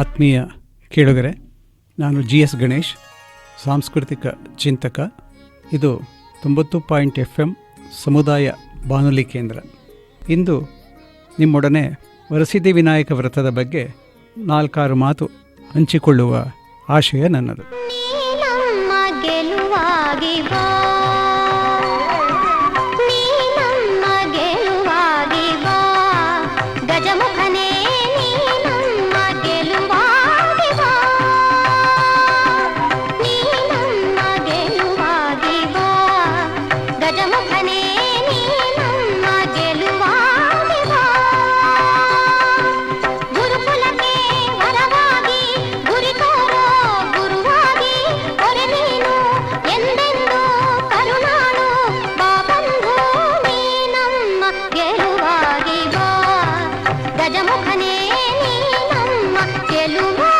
ಆತ್ಮೀಯ ಕೇಳುಗರೆ ನಾನು ಜಿ ಎಸ್ ಗಣೇಶ್ ಸಾಂಸ್ಕೃತಿಕ ಚಿಂತಕ. ಇದು ತೊಂಬತ್ತು ಪಾಯಿಂಟ್ ಎಫ್ ಎಂ ಸಮುದಾಯ ಬಾನುಲಿ ಕೇಂದ್ರ. ಇಂದು ನಿಮ್ಮೊಡನೆ ವರಸಿದ್ಧಿ ವಿನಾಯಕ ವ್ರತದ ಬಗ್ಗೆ ನಾಲ್ಕಾರು ಮಾತು ಹಂಚಿಕೊಳ್ಳುವ ಆಶಯ ನನ್ನದು. ಗಜಮುಖನೇ ಬಾ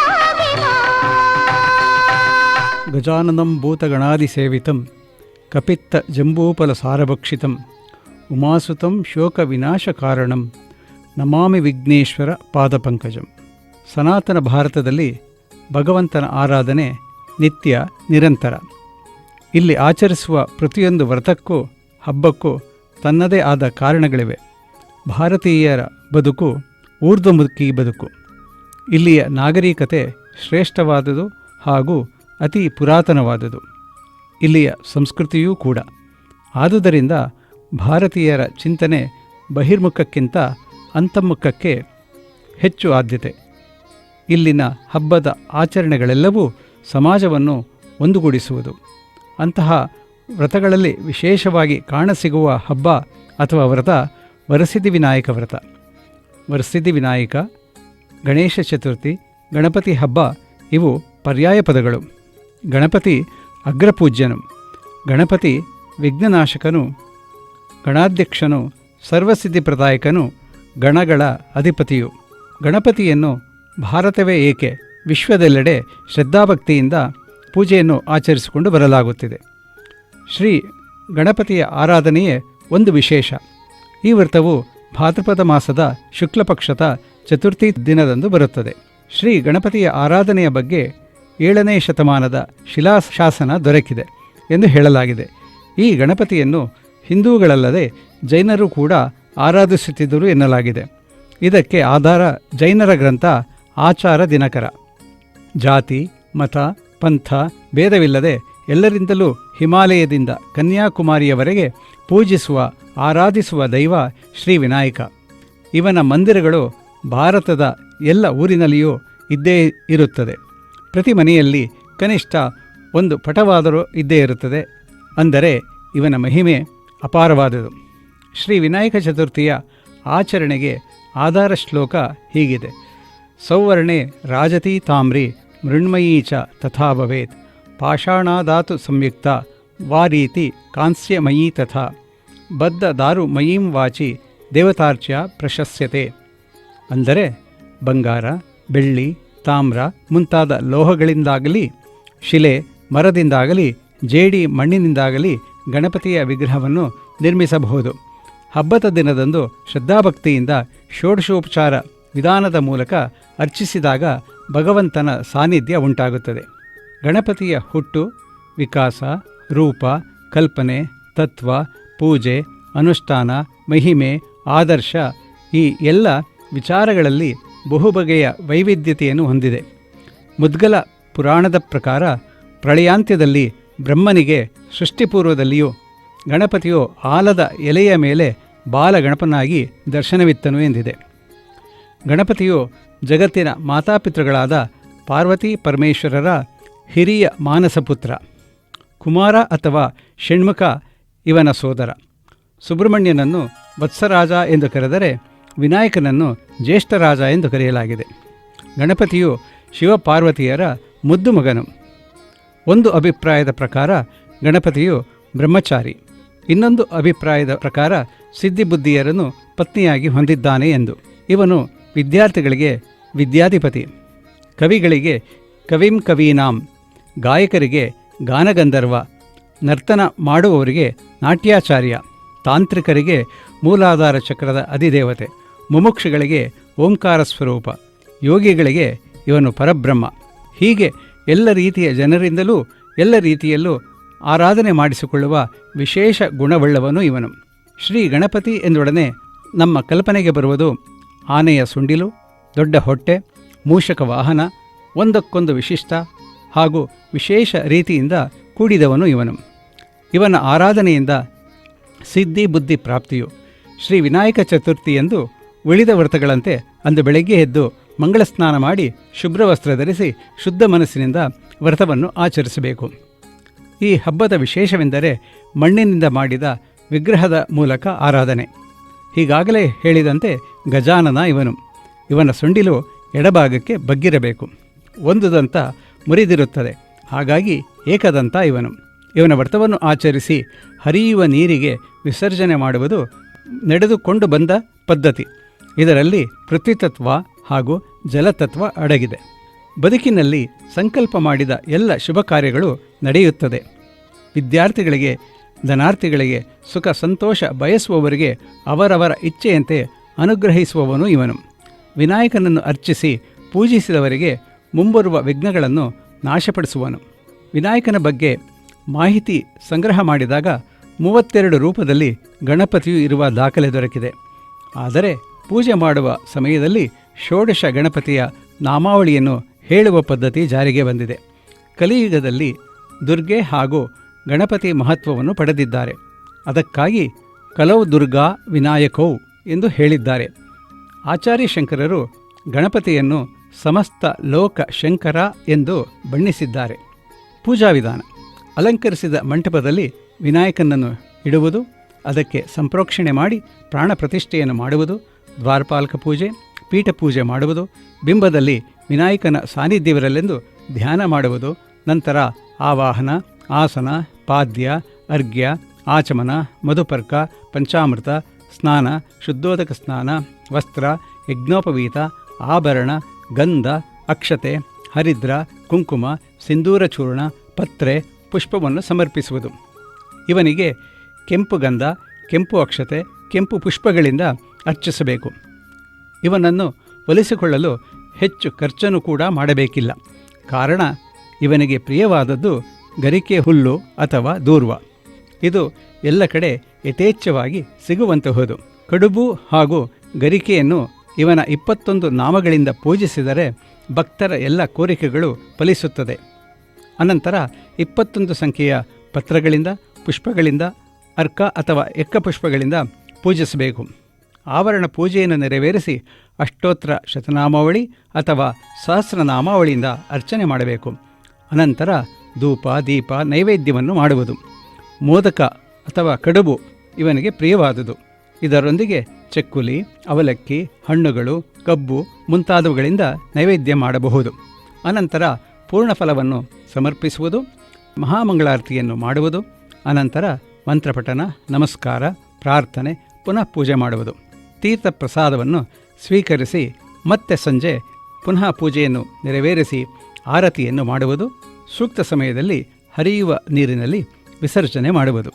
ಗಜಾನನಂ ಕಪಿತ್ತ ಜಂಬೂಪಲ ಸಾರಭಕ್ಷಿತಂ, ಉಮಾಸುತಂ ಶೋಕ ವಿನಾಶಕಾರಣಂ, ನಮಾಮಿ ವಿಘ್ನೇಶ್ವರ ಪಾದಪಂಕಜಂ ಸನಾತನ ಭಾರತದಲ್ಲಿ ಭಗವಂತನ ಆರಾಧನೆ ನಿತ್ಯ ನಿರಂತರ. ಇಲ್ಲಿ ಆಚರಿಸುವ ಪ್ರತಿಯೊಂದು ವ್ರತಕ್ಕೂ ಹಬ್ಬಕ್ಕೂ ತನ್ನದೇ ಆದ ಕಾರಣಗಳಿವೆ. ಭಾರತೀಯರ ಬದುಕು ಊರ್ಧ್ವಮುಖಿ ಬದುಕು. ಇಲ್ಲಿಯ ನಾಗರಿಕತೆ ಶ್ರೇಷ್ಠವಾದುದು ಹಾಗೂ ಅತಿ ಪುರಾತನವಾದುದು. ಇಲ್ಲಿಯ ಸಂಸ್ಕೃತಿಯೂ ಕೂಡ. ಆದುದರಿಂದ ಭಾರತೀಯರ ಚಿಂತನೆ ಬಹಿರ್ಮುಖಕ್ಕಿಂತ ಅಂತಮುಖಕ್ಕೆ ಹೆಚ್ಚು ಆದ್ಯತೆ. ಇಲ್ಲಿನ ಹಬ್ಬದ ಆಚರಣೆಗಳೆಲ್ಲವೂ ಸಮಾಜವನ್ನು ಒಂದುಗೂಡಿಸುವುದು. ಅಂತಹ ವ್ರತಗಳಲ್ಲಿ ವಿಶೇಷವಾಗಿ ಕಾಣಸಿಗುವ ಹಬ್ಬ ಅಥವಾ ವ್ರತ ವರಸಿದ್ಧಿ ವಿನಾಯಕ ವ್ರತ. ವರಸಿದ್ಧಿ ವಿನಾಯಕ, ಗಣೇಶ ಚತುರ್ಥಿ, ಗಣಪತಿ ಹಬ್ಬ, ಇವು ಪರ್ಯಾಯ ಪದಗಳು. ಗಣಪತಿ ಅಗ್ರಪೂಜ್ಯನು, ಗಣಪತಿ ವಿಘ್ನನಾಶಕನು, ಗಣಾಧ್ಯಕ್ಷನು ಸರ್ವಸಿದ್ಧಿಪ್ರದಾಯಕನು ಗಣಗಳ ಅಧಿಪತಿಯು. ಗಣಪತಿಯನ್ನು ಭಾರತವೇ ಏಕೆ ವಿಶ್ವದೆಲ್ಲೆಡೆ ಶ್ರದ್ಧಾಭಕ್ತಿಯಿಂದ ಪೂಜೆಯನ್ನು ಆಚರಿಸಿಕೊಂಡು ಬರಲಾಗುತ್ತಿದೆ? ಶ್ರೀ ಗಣಪತಿಯ ಆರಾಧನೆಯೇ ಒಂದು ವಿಶೇಷ. ಈ ವ್ರತವು ಭಾದ್ರಪದ ಮಾಸದ ಶುಕ್ಲಪಕ್ಷದ ಚತುರ್ಥಿ ದಿನದಂದು ಬರುತ್ತದೆ. ಶ್ರೀ ಗಣಪತಿಯ ಆರಾಧನೆಯ ಬಗ್ಗೆ ಏಳನೇ ಶತಮಾನದ ಶಿಲಾಶಾಸನ ದೊರಕಿದೆ ಎಂದು ಹೇಳಲಾಗಿದೆ. ಈ ಗಣಪತಿಯನ್ನು ಹಿಂದೂಗಳಲ್ಲದೆ ಜೈನರು ಕೂಡ ಆರಾಧಿಸುತ್ತಿದ್ದರು ಎನ್ನಲಾಗಿದೆ. ಇದಕ್ಕೆ ಆಧಾರ ಜೈನರ ಗ್ರಂಥ ಆಚಾರ ದಿನಕರ. ಜಾತಿ, ಮತ, ಪಂಥ, ಭೇದವಿಲ್ಲದೆ ಎಲ್ಲರಿಂದಲೂ ಹಿಮಾಲಯದಿಂದ ಕನ್ಯಾಕುಮಾರಿಯವರೆಗೆ ಪೂಜಿಸುವ ಆರಾಧಿಸುವ ದೈವ ಶ್ರೀ ವಿನಾಯಕ. ಇವನ ಮಂದಿರಗಳು ಭಾರತದ ಎಲ್ಲ ಊರಿನಲ್ಲಿಯೂ ಇದ್ದೇ ಇರುತ್ತದೆ. ಪ್ರತಿ ಮನೆಯಲ್ಲಿ ಕನಿಷ್ಠ ಒಂದು ಪಟವಾದರೂ ಇದ್ದೇ ಇರುತ್ತದೆ. ಅಂದರೆ ಇವನ ಮಹಿಮೆ ಅಪಾರವಾದುದು. ಶ್ರೀ ವಿನಾಯಕ ಚತುರ್ಥಿಯ ಆಚರಣೆಗೆ ಆಧಾರ ಶ್ಲೋಕ ಹೀಗಿದೆ. ಸೌವರ್ಣೆ ರಾಜತಿ ತಾಮ್ರಿ ಮೃಣ್ಮಯೀ ಚ ತಥಾ ಭವೇತ್. ಪಾಷಾಣಾದಾತು ಸಂಯುಕ್ತ ವಾರೀತಿ ಕಾಂಸ್ಯಮಯೀ ತಥಾ. ಬದ್ಧ ದಾರು ಮಯೀಂ ವಾಚಿ ದೇವತಾರ್ಚ್ಯ ಪ್ರಶಸ್ಯತೆ. ಅಂದರೆ ಬಂಗಾರ, ಬೆಳ್ಳಿ, ತಾಮ್ರ ಮುಂತಾದ ಲೋಹಗಳಿಂದಾಗಲಿ, ಶಿಲೆ ಮರದಿಂದಾಗಲಿ, ಜೇಡಿ ಮಣ್ಣಿನಿಂದಾಗಲಿ ಗಣಪತಿಯ ವಿಗ್ರಹವನ್ನು ನಿರ್ಮಿಸಬಹುದು. ಹಬ್ಬದ ದಿನದಂದು ಶ್ರದ್ಧಾಭಕ್ತಿಯಿಂದ ಷೋಡಶೋಪಚಾರ ವಿಧಾನದ ಮೂಲಕ ಅರ್ಚಿಸಿದಾಗ ಭಗವಂತನ ಸಾನ್ನಿಧ್ಯ ಉಂಟಾಗುತ್ತದೆ. ಗಣಪತಿಯ ಹುಟ್ಟು, ವಿಕಾಸ, ರೂಪ, ಕಲ್ಪನೆ, ತತ್ವ ಪೂಜೆ, ಅನುಷ್ಠಾನ, ಮಹಿಮೆ, ಆದರ್ಶ ಈ ಎಲ್ಲ ವಿಚಾರಗಳಲ್ಲಿ ಬಹುಬಗೆಯ ವೈವಿಧ್ಯತೆಯನ್ನು ಹೊಂದಿದೆ. ಮುದ್ಗಲ ಪುರಾಣದ ಪ್ರಕಾರ ಪ್ರಳಯಾಂತ್ಯದಲ್ಲಿ ಬ್ರಹ್ಮನಿಗೆ ಸೃಷ್ಟಿಪೂರ್ವದಲ್ಲಿಯೂ ಗಣಪತಿಯು ಆಲದ ಎಲೆಯ ಮೇಲೆ ಬಾಲಗಣಪನಾಗಿ ದರ್ಶನವಿತ್ತನು ಎಂದಿದೆ. ಗಣಪತಿಯು ಜಗತ್ತಿನ ಮಾತಾಪಿತೃಗಳಾದ ಪಾರ್ವತಿ ಪರಮೇಶ್ವರರ ಹಿರಿಯ ಮಾನಸಪುತ್ರ. ಕುಮಾರ ಅಥವಾ ಷಣ್ಮುಖ ಇವನ ಸೋದರ. ಸುಬ್ರಹ್ಮಣ್ಯನನ್ನು ವತ್ಸರಾಜ ಎಂದು ಕರೆದರೆ ವಿನಾಯಕನನ್ನು ಜ್ಯೇಷ್ಠರಾಜ ಎಂದು ಕರೆಯಲಾಗಿದೆ. ಗಣಪತಿಯು ಶಿವಪಾರ್ವತಿಯರ ಮುದ್ದು ಮಗನು. ಒಂದು ಅಭಿಪ್ರಾಯದ ಪ್ರಕಾರ ಗಣಪತಿಯು ಬ್ರಹ್ಮಚಾರಿ. ಇನ್ನೊಂದು ಅಭಿಪ್ರಾಯದ ಪ್ರಕಾರ ಸಿದ್ಧಿಬುದ್ಧಿಯರನ್ನು ಪತ್ನಿಯಾಗಿ ಹೊಂದಿದ್ದಾನೆ ಎಂದು. ಇವನು ವಿದ್ಯಾರ್ಥಿಗಳಿಗೆ ವಿದ್ಯಾಧಿಪತಿ. ಕವಿಗಳಿಗೆ ಕವಿಂ ಕವೀನಾಂ. ಗಾಯಕರಿಗೆ ಗಾನಗಂಧರ್ವ. ನರ್ತನ ಮಾಡುವವರಿಗೆ ನಾಟ್ಯಾಚಾರ್ಯ, ತಾಂತ್ರಿಕರಿಗೆ ಮೂಲಾಧಾರ ಚಕ್ರದ ಅಧಿದೇವತೆ, ಮುಮುಕ್ಷಗಳಿಗೆ ಓಂಕಾರ ಸ್ವರೂಪ, ಯೋಗಿಗಳಿಗೆ ಇವನು ಪರಬ್ರಹ್ಮ. ಹೀಗೆ ಎಲ್ಲ ರೀತಿಯ ಜನರಿಂದಲೂ ಎಲ್ಲ ರೀತಿಯಲ್ಲೂ ಆರಾಧನೆ ಮಾಡಿಸಿಕೊಳ್ಳುವ ವಿಶೇಷ ಗುಣವುಳ್ಳವನು ಇವನು. ಶ್ರೀ ಗಣಪತಿ ಎಂದೊಡನೆ ನಮ್ಮ ಕಲ್ಪನೆಗೆ ಬರುವುದು ಆನೆಯ ಸುಂಡಿಲು, ದೊಡ್ಡ ಹೊಟ್ಟೆ, ಮೂಷಕ ವಾಹನ, ಒಂದಕ್ಕೊಂದು ವಿಶಿಷ್ಟ ಹಾಗೂ ವಿಶೇಷ ರೀತಿಯಿಂದ ಕೂಡಿದವನು ಇವನು. ಇವನ ಆರಾಧನೆಯಿಂದ ಸಿದ್ಧಿ ಬುದ್ಧಿ ಪ್ರಾಪ್ತಿಯು ಶ್ರೀ ವಿನಾಯಕ ಚತುರ್ಥಿಯಂದು ಉಳಿದ ವ್ರತಗಳಂತೆ ಅಂದು ಬೆಳಗ್ಗೆ ಎದ್ದು ಮಂಗಳ ಸ್ನಾನ ಮಾಡಿ ಶುಭ್ರ ವಸ್ತ್ರ ಧರಿಸಿ ಶುದ್ಧ ಮನಸ್ಸಿನಿಂದ ವ್ರತವನ್ನು ಆಚರಿಸಬೇಕು. ಈ ಹಬ್ಬದ ವಿಶೇಷವೆಂದರೆ ಮಣ್ಣಿನಿಂದ ಮಾಡಿದ ವಿಗ್ರಹದ ಮೂಲಕ ಆರಾಧನೆ. ಹೀಗಾಗಲೇ ಹೇಳಿದಂತೆ ಗಜಾನನ ಇವನು. ಇವನ ಸೊಂಡಿಲು ಎಡಭಾಗಕ್ಕೆ ಬಗ್ಗಿರಬೇಕು. ಒಂದು ದಂತ ಮುರಿದಿರುತ್ತದೆ. ಹಾಗಾಗಿ ಏಕದಂತ ಇವನು. ಇವನ ವ್ರತವನ್ನು ಆಚರಿಸಿ ಹರಿಯುವ ನೀರಿಗೆ ವಿಸರ್ಜನೆ ಮಾಡುವುದು ನಡೆದುಕೊಂಡು ಬಂದ ಪದ್ಧತಿ. ಇದರಲ್ಲಿ ಪೃಥ್ವಿತತ್ವ ಹಾಗೂ ಜಲತತ್ವ ಅಡಗಿದೆ. ಬದುಕಿನಲ್ಲಿ ಸಂಕಲ್ಪ ಮಾಡಿದ ಎಲ್ಲ ಶುಭ ಕಾರ್ಯಗಳು ನಡೆಯುತ್ತದೆ. ವಿದ್ಯಾರ್ಥಿಗಳಿಗೆ, ಧನಾರ್ಥಿಗಳಿಗೆ ಸುಖ, ಸಂತೋಷ ಬಯಸುವವರಿಗೆ ಅವರವರ ಇಚ್ಛೆಯಂತೆ ಅನುಗ್ರಹಿಸುವವನು ಇವನು. ವಿನಾಯಕನನ್ನು ಅರ್ಚಿಸಿ ಪೂಜಿಸಿದವರಿಗೆ ಮುಂಬರುವ ವಿಘ್ನಗಳನ್ನು ನಾಶಪಡಿಸುವನು. ವಿನಾಯಕನ ಬಗ್ಗೆ ಮಾಹಿತಿ ಸಂಗ್ರಹ ಮಾಡಿದಾಗ ಮೂವತ್ತೆರಡು ರೂಪದಲ್ಲಿ ಗಣಪತಿಯು ಇರುವ ದಾಖಲೆ ದೊರಕಿದೆ. ಆದರೆ ಪೂಜೆ ಮಾಡುವ ಸಮಯದಲ್ಲಿ ಷೋಡಶ ಗಣಪತಿಯ ನಾಮಾವಳಿಯನ್ನು ಹೇಳುವ ಪದ್ಧತಿ ಜಾರಿಗೆ ಬಂದಿದೆ. ಕಲಿಯುಗದಲ್ಲಿ ದುರ್ಗೆ ಹಾಗೂ ಗಣಪತಿ ಮಹತ್ವವನ್ನು ಪಡೆದಿದ್ದಾರೆ. ಅದಕ್ಕಾಗಿ ಕಲೌ ದುರ್ಗಾ ವಿನಾಯಕೌ ಎಂದು ಹೇಳಿದ್ದಾರೆ. ಆಚಾರ್ಯ ಶಂಕರರು ಗಣಪತಿಯನ್ನು ಸಮಸ್ತ ಲೋಕ ಶಂಕರ ಎಂದು ಬಣ್ಣಿಸಿದ್ದಾರೆ. ಪೂಜಾ ವಿಧಾನ. ಅಲಂಕರಿಸಿದ ಮಂಟಪದಲ್ಲಿ ವಿನಾಯಕನನ್ನು ಇಡುವುದು, ಅದಕ್ಕೆ ಸಂಪ್ರೋಕ್ಷಣೆ ಮಾಡಿ ಪ್ರಾಣ ಪ್ರತಿಷ್ಠೆಯನ್ನು ಮಾಡುವುದು, ದ್ವಾರಪಾಲಕ ಪೂಜೆ, ಪೀಠ ಪೂಜೆ ಮಾಡುವುದು, ಬಿಂಬದಲ್ಲಿ ವಿನಾಯಕನ ಸಾನ್ನಿಧ್ಯವಿರಲೆಂದು ಧ್ಯಾನ ಮಾಡುವುದು, ನಂತರ ಆವಾಹನ, ಆಸನ, ಪಾದ್ಯ, ಅರ್ಘ್ಯ, ಆಚಮನ, ಮಧುಪರ್ಕ, ಪಂಚಾಮೃತ, ಸ್ನಾನ, ಶುದ್ಧೋದಕ ಸ್ನಾನ, ವಸ್ತ್ರ, ಯಜ್ಞೋಪವೀತ, ಆಭರಣ, ಗಂಧ, ಅಕ್ಷತೆ, ಹರಿದ್ರ, ಕುಂಕುಮ, ಸಿಂಧೂರ ಚೂರ್ಣ, ಪತ್ರೆ ಪುಷ್ಪವನ್ನು ಸಮರ್ಪಿಸುವುದು. ಇವನಿಗೆ ಕೆಂಪು ಗಂಧ, ಕೆಂಪು ಅಕ್ಷತೆ, ಕೆಂಪು ಪುಷ್ಪಗಳಿಂದ ಅರ್ಚಿಸಬೇಕು. ಇವನನ್ನು ಒಲಿಸಿಕೊಳ್ಳಲು ಹೆಚ್ಚು ಖರ್ಚನ್ನು ಕೂಡ ಮಾಡಬೇಕಿಲ್ಲ. ಕಾರಣ, ಇವನಿಗೆ ಪ್ರಿಯವಾದದ್ದು ಗರಿಕೆ ಹುಲ್ಲು ಅಥವಾ ದೂರ್ವ. ಇದು ಎಲ್ಲ ಕಡೆ ಯಥೇಚ್ಛವಾಗಿ ಸಿಗುವಂತಹುದು. ಕಡುಬು ಹಾಗೂ ಗರಿಕೆಯನ್ನು ಇವನ ಇಪ್ಪತ್ತೊಂದು ನಾಮಗಳಿಂದ ಪೂಜಿಸಿದರೆ ಭಕ್ತರ ಎಲ್ಲ ಕೋರಿಕೆಗಳು ಫಲಿಸುತ್ತದೆ. ಅನಂತರ ಇಪ್ಪತ್ತೊಂದು ಸಂಖ್ಯೆಯ ಪತ್ರಗಳಿಂದ, ಪುಷ್ಪಗಳಿಂದ, ಅರ್ಕ ಅಥವಾ ಎಕ್ಕ ಪುಷ್ಪಗಳಿಂದ ಪೂಜಿಸಬೇಕು. ಆವರಣ ಪೂಜೆಯನ್ನು ನೆರವೇರಿಸಿ ಅಷ್ಟೋತ್ತರ ಶತನಾಮಾವಳಿ ಅಥವಾ ಸಹಸ್ರನಾಮಾವಳಿಯಿಂದ ಅರ್ಚನೆ ಮಾಡಬೇಕು. ಅನಂತರ ಧೂಪ, ದೀಪ, ನೈವೇದ್ಯವನ್ನು ಮಾಡುವುದು. ಮೋದಕ ಅಥವಾ ಕಡುಬು ಇವನಿಗೆ ಪ್ರಿಯವಾದುದು. ಇದರೊಂದಿಗೆ ಚಕ್ಕುಲಿ, ಅವಲಕ್ಕಿ, ಹಣ್ಣುಗಳು, ಕಬ್ಬು ಮುಂತಾದವುಗಳಿಂದ ನೈವೇದ್ಯ ಮಾಡಬಹುದು. ಅನಂತರ ಪೂರ್ಣಫಲವನ್ನು ಸಮರ್ಪಿಸುವುದು, ಮಹಾಮಂಗಳಾರತಿಯನ್ನು ಮಾಡುವುದು, ಅನಂತರ ಮಂತ್ರಪಠನ, ನಮಸ್ಕಾರ, ಪ್ರಾರ್ಥನೆ, ಪುನಃ ಪೂಜೆ ಮಾಡುವುದು. ತೀರ್ಥ ಪ್ರಸಾದವನ್ನು ಸ್ವೀಕರಿಸಿ ಮತ್ತೆ ಸಂಜೆ ಪುನಃ ಪೂಜೆಯನ್ನು ನೆರವೇರಿಸಿ ಆರತಿಯನ್ನು ಮಾಡುವುದು, ಸೂಕ್ತ ಸಮಯದಲ್ಲಿ ಹರಿಯುವ ನೀರಿನಲ್ಲಿ ವಿಸರ್ಜನೆ ಮಾಡುವುದು.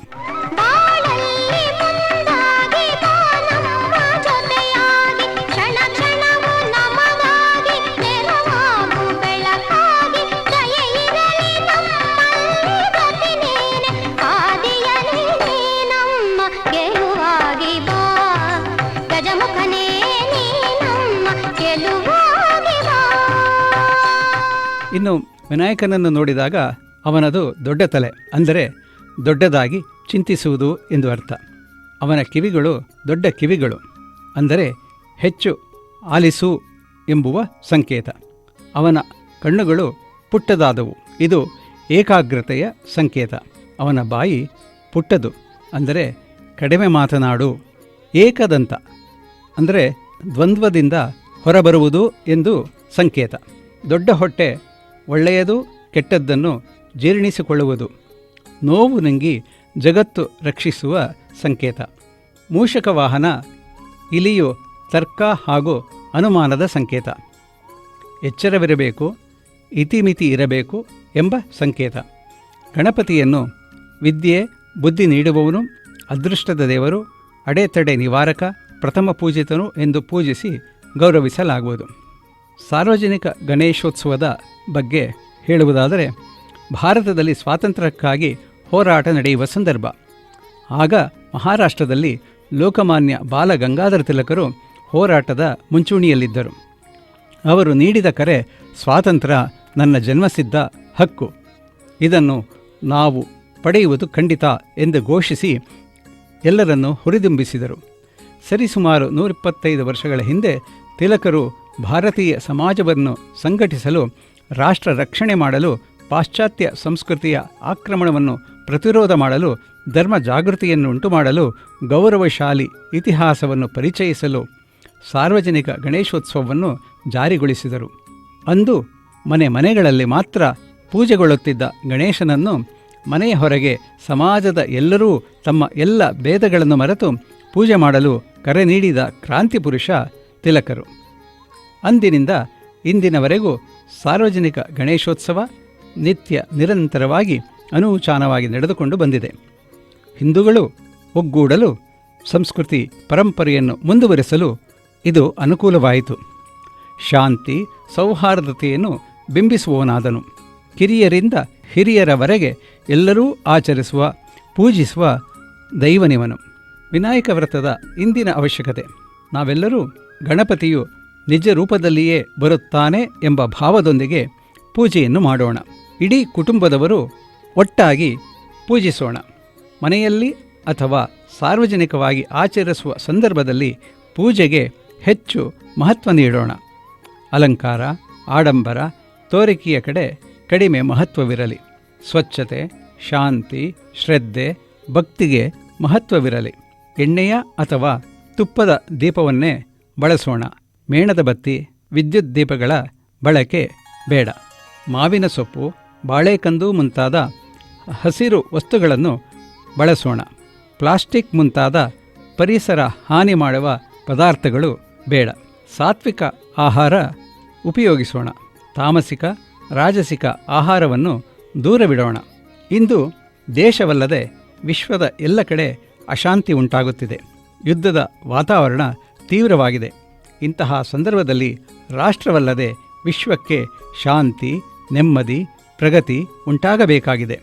ಇನ್ನು ವಿನಾಯಕನನ್ನು ನೋಡಿದಾಗ ಅವನದು ದೊಡ್ಡ ತಲೆ, ಅಂದರೆ ದೊಡ್ಡದಾಗಿ ಚಿಂತಿಸುವುದು ಎಂದು ಅರ್ಥ. ಅವನ ಕಿವಿಗಳು ದೊಡ್ಡ ಕಿವಿಗಳು, ಅಂದರೆ ಹೆಚ್ಚು ಆಲಿಸು ಎಂಬುವ ಸಂಕೇತ. ಅವನ ಕಣ್ಣುಗಳು ಪುಟ್ಟದಾದವು, ಇದು ಏಕಾಗ್ರತೆಯ ಸಂಕೇತ. ಅವನ ಬಾಯಿ ಪುಟ್ಟದು, ಅಂದರೆ ಕಡಿಮೆ ಮಾತನಾಡು, ಏಕದಂತ. ಅಂದರೆ ದ್ವಂದ್ವದಿಂದ ಹೊರಬರುವುದು ಎಂದು ಸಂಕೇತ. ದೊಡ್ಡ ಹೊಟ್ಟೆ ಒಳ್ಳೆಯದು, ಕೆಟ್ಟದ್ದನ್ನು ಜೀರ್ಣಿಸಿಕೊಳ್ಳುವುದು. ನೋವು ನಂಗಿ ಜಗತ್ತು ರಕ್ಷಿಸುವ ಸಂಕೇತ. ಮೂಷಕ ವಾಹನ ಇಲಿಯು ತರ್ಕ ಹಾಗೂ ಅನುಮಾನದ ಸಂಕೇತ. ಎಚ್ಚರವಿರಬೇಕು, ಇತಿಮಿತಿ ಇರಬೇಕು ಎಂಬ ಸಂಕೇತ. ಗಣಪತಿಯನ್ನು ವಿದ್ಯೆ, ಬುದ್ಧಿ ನೀಡುವವನು, ಅದೃಷ್ಟದ ದೇವರು, ಅಡೆತಡೆ ನಿವಾರಕ ಪ್ರಥಮ ಪೂಜಿತನು ಎಂದು ಪೂಜಿಸಿ ಗೌರವಿಸಲಾಗುವುದು. ಸಾರ್ವಜನಿಕ ಗಣೇಶೋತ್ಸವದ ಬಗ್ಗೆ ಹೇಳುವುದಾದರೆ, ಭಾರತದಲ್ಲಿ ಸ್ವಾತಂತ್ರ್ಯಕ್ಕಾಗಿ ಹೋರಾಟ ನಡೆಯುವ ಸಂದರ್ಭ. ಆಗ ಮಹಾರಾಷ್ಟ್ರದಲ್ಲಿ ಲೋಕಮಾನ್ಯ ಬಾಲ ಗಂಗಾಧರ ತಿಲಕರು ಹೋರಾಟದ ಮುಂಚೂಣಿಯಲ್ಲಿದ್ದರು. ಅವರು ನೀಡಿದ ಕರೆ, ಸ್ವಾತಂತ್ರ್ಯ ನನ್ನ ಜನ್ಮಸಿದ್ಧ ಹಕ್ಕು. ಇದನ್ನು ನಾವು ಪಡೆಯುವುದು ಖಂಡಿತ ಎಂದು ಘೋಷಿಸಿ ಎಲ್ಲರನ್ನು ಹುರಿದುಂಬಿಸಿದರು. ಸರಿಸುಮಾರು ನೂರಿಪ್ಪತ್ತೈದು ವರ್ಷಗಳ ಹಿಂದೆ ತಿಲಕರು ಭಾರತೀಯ ಸಮಾಜವನ್ನು ಸಂಘಟಿಸಲು, ರಾಷ್ಟ್ರ ರಕ್ಷಣೆ ಮಾಡಲು, ಪಾಶ್ಚಾತ್ಯ ಸಂಸ್ಕೃತಿಯ ಆಕ್ರಮಣವನ್ನು ಪ್ರತಿರೋಧ ಮಾಡಲು, ಧರ್ಮ ಜಾಗೃತಿಯನ್ನು ಉಂಟು ಮಾಡಲು ಗೌರವಶಾಲಿ ಇತಿಹಾಸವನ್ನು ಪರಿಚಯಿಸಲು ಸಾರ್ವಜನಿಕ ಗಣೇಶೋತ್ಸವವನ್ನು ಜಾರಿಗೊಳಿಸಿದರು. ಅಂದು ಮನೆ ಮನೆಗಳಲ್ಲಿ ಮಾತ್ರ ಪೂಜೆಗೊಳ್ಳುತ್ತಿದ್ದ ಗಣೇಶನನ್ನು ಮನೆಯ ಹೊರಗೆ ಸಮಾಜದ ಎಲ್ಲರೂ ತಮ್ಮ ಎಲ್ಲ ಭೇದಗಳನ್ನು ಮರೆತು ಪೂಜೆ ಮಾಡಲು ಕರೆ ನೀಡಿದ ಕ್ರಾಂತಿ ಪುರುಷ ತಿಲಕರು. ಅಂದಿನಿಂದ ಇಂದಿನವರೆಗೂ ಸಾರ್ವಜನಿಕ ಗಣೇಶೋತ್ಸವ ನಿತ್ಯ ನಿರಂತರವಾಗಿ ಅನೂಚಾನವಾಗಿ ನಡೆದುಕೊಂಡು ಬಂದಿದೆ. ಹಿಂದೂಗಳು ಒಗ್ಗೂಡಲು ಸಂಸ್ಕೃತಿ ಪರಂಪರೆಯನ್ನು ಮುಂದುವರೆಸಲು ಇದು ಅನುಕೂಲವಾಯಿತು. ಶಾಂತಿ, ಸೌಹಾರ್ದತೆಯನ್ನು ಬಿಂಬಿಸುವವನಾದನು. ಕಿರಿಯರಿಂದ ಹಿರಿಯರವರೆಗೆ ಎಲ್ಲರೂ ಆಚರಿಸುವ, ಪೂಜಿಸುವ ದೈವನಿವನು. ವಿನಾಯಕ ವ್ರತದ ಇಂದಿನ ಅವಶ್ಯಕತೆ. ನಾವೆಲ್ಲರೂ ಗಣಪತಿಯು ನಿಜ ರೂಪದಲ್ಲಿಯೇ ಬರುತ್ತಾನೆ ಎಂಬ ಭಾವದೊಂದಿಗೆ ಪೂಜೆಯನ್ನು ಮಾಡೋಣ. ಇಡೀ ಕುಟುಂಬದವರು ಒಟ್ಟಾಗಿ ಪೂಜಿಸೋಣ. ಮನೆಯಲ್ಲಿ ಅಥವಾ ಸಾರ್ವಜನಿಕವಾಗಿ ಆಚರಿಸುವ ಸಂದರ್ಭದಲ್ಲಿ ಪೂಜೆಗೆ ಹೆಚ್ಚು ಮಹತ್ವ ನೀಡೋಣ. ಅಲಂಕಾರ, ಆಡಂಬರ, ತೋರಿಕೆಯ ಕಡೆ ಕಡಿಮೆ ಮಹತ್ವವಿರಲಿ. ಸ್ವಚ್ಛತೆ, ಶಾಂತಿ, ಶ್ರದ್ಧೆ, ಭಕ್ತಿಗೆ ಮಹತ್ವವಿರಲಿ. ಎಣ್ಣೆಯ ಅಥವಾ ತುಪ್ಪದ ದೀಪವನ್ನೇ ಬಳಸೋಣ. ಮೇಣದ ಬತ್ತಿ, ವಿದ್ಯುತ್ ದೀಪಗಳ ಬಳಕೆ ಬೇಡ. ಮಾವಿನ ಸೊಪ್ಪು, ಬಾಳೆಕಂದು ಮುಂತಾದ ಹಸಿರು ವಸ್ತುಗಳನ್ನು ಬಳಸೋಣ. ಪ್ಲಾಸ್ಟಿಕ್ ಮುಂತಾದ ಪರಿಸರ ಹಾನಿ ಮಾಡುವ ಪದಾರ್ಥಗಳು ಬೇಡ. ಸಾತ್ವಿಕ ಆಹಾರ ಉಪಯೋಗಿಸೋಣ. ತಾಮಸಿಕ, ರಾಜಸಿಕ ಆಹಾರವನ್ನು ದೂರವಿಡೋಣ. ಇಂದು ದೇಶವಲ್ಲದೆ ವಿಶ್ವದ ಎಲ್ಲ ಕಡೆ ಅಶಾಂತಿ ಉಂಟಾಗುತ್ತಿದೆ. ಯುದ್ಧದ ವಾತಾವರಣ ತೀವ್ರವಾಗಿದೆ. ಇಂತಹ ಸಂದರ್ಭದಲ್ಲಿ ರಾಷ್ಟ್ರವಲ್ಲದೆ ವಿಶ್ವಕ್ಕೆ ಶಾಂತಿ, ನೆಮ್ಮದಿ, ಪ್ರಗತಿ ಉಂಟಾಗಬೇಕಾಗಿದೆ.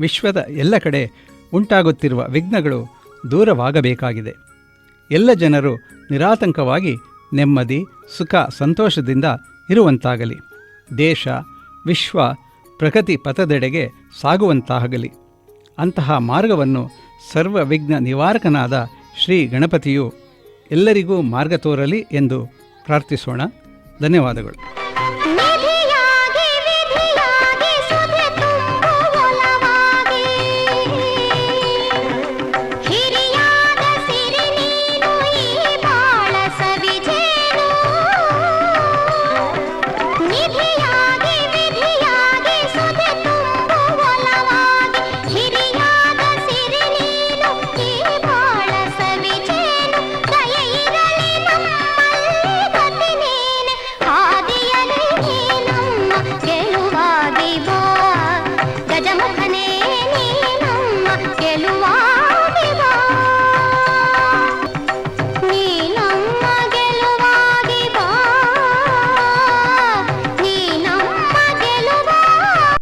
ವಿಶ್ವದ ಎಲ್ಲ ಕಡೆ ಉಂಟಾಗುತ್ತಿರುವ ವಿಘ್ನಗಳು ದೂರವಾಗಬೇಕಾಗಿದೆ. ಎಲ್ಲ ಜನರು ನಿರಾತಂಕವಾಗಿ ನೆಮ್ಮದಿ, ಸುಖ, ಸಂತೋಷದಿಂದ ಇರುವಂತಾಗಲಿ. ದೇಶ, ವಿಶ್ವ ಪ್ರಗತಿ ಪಥದೆಡೆಗೆ ಸಾಗುವಂತಾಗಲಿ. ಅಂತಹ ಮಾರ್ಗವನ್ನು ಸರ್ವ ವಿಘ್ನ ನಿವಾರಕನಾದ ಶ್ರೀ ಗಣಪತಿಯು ಎಲ್ಲರಿಗೂ ಮಾರ್ಗ ತೋರಲಿ ಎಂದು ಪ್ರಾರ್ಥಿಸೋಣ. ಧನ್ಯವಾದಗಳು.